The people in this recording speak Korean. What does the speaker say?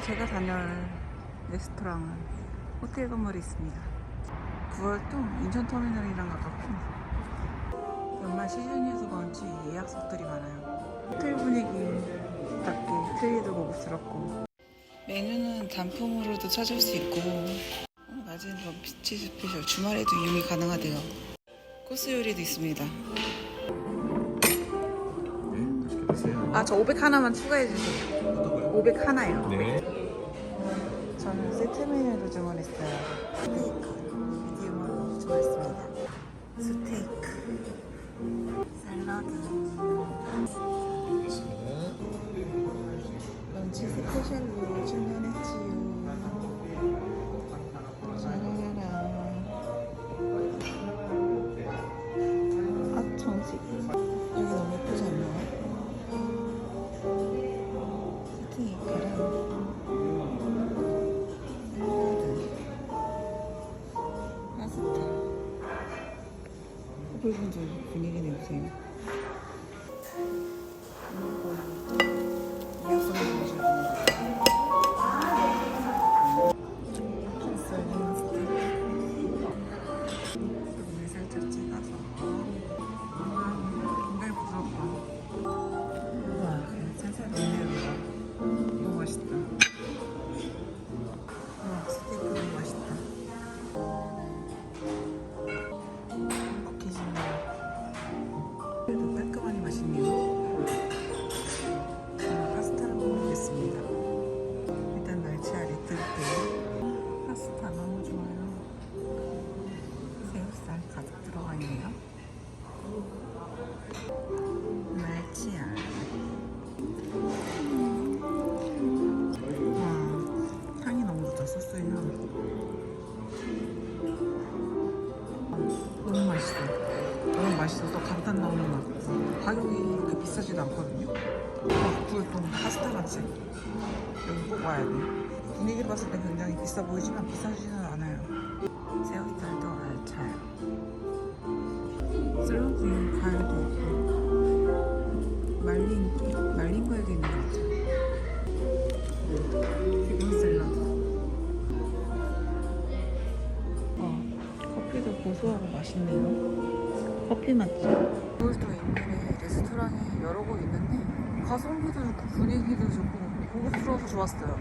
제가 다녀올 레스토랑은 호텔 건물에 있습니다. 9월동 인천터미널이랑 가깝고 연말 시즌이어서 그런지 예약석들이 많아요. 호텔 분위기답게 트리도 고급스럽고 메뉴는 단품으로도 찾을 수 있고 어, 낮에는 비치 스페셜, 주말에도 이용이 가능하대요. 코스 요리도 있습니다. 네, 드세요. 아, 저 500 하나만 추가해 주세요. 어떤가요? 500 하나요. 네. 저는 세트 메뉴로 주문했어요. 스테이크 미디움으로 주문했습니다. 스테이크, 샐러드, 알겠습니다. 런치 스페셜로 주문했지요. 커플분들 분위기는 보세요. 맛있어 또 감탄 나오는 맛 가격이 그렇게 비싸지도 않거든요. 아, 굴동 파스타 맛집 여기 꼭 와야 돼 분위기를 봤을 때 굉장히 비싸 보이지만 비싸지는 않아요. 새우살도 알차요 고소하고 맛있네요. 커피 맛집 서울도 인근에 레스토랑이 여러 곳 있는데 가성비도 좋고 분위기도 좋고 고급스러워서 좋았어요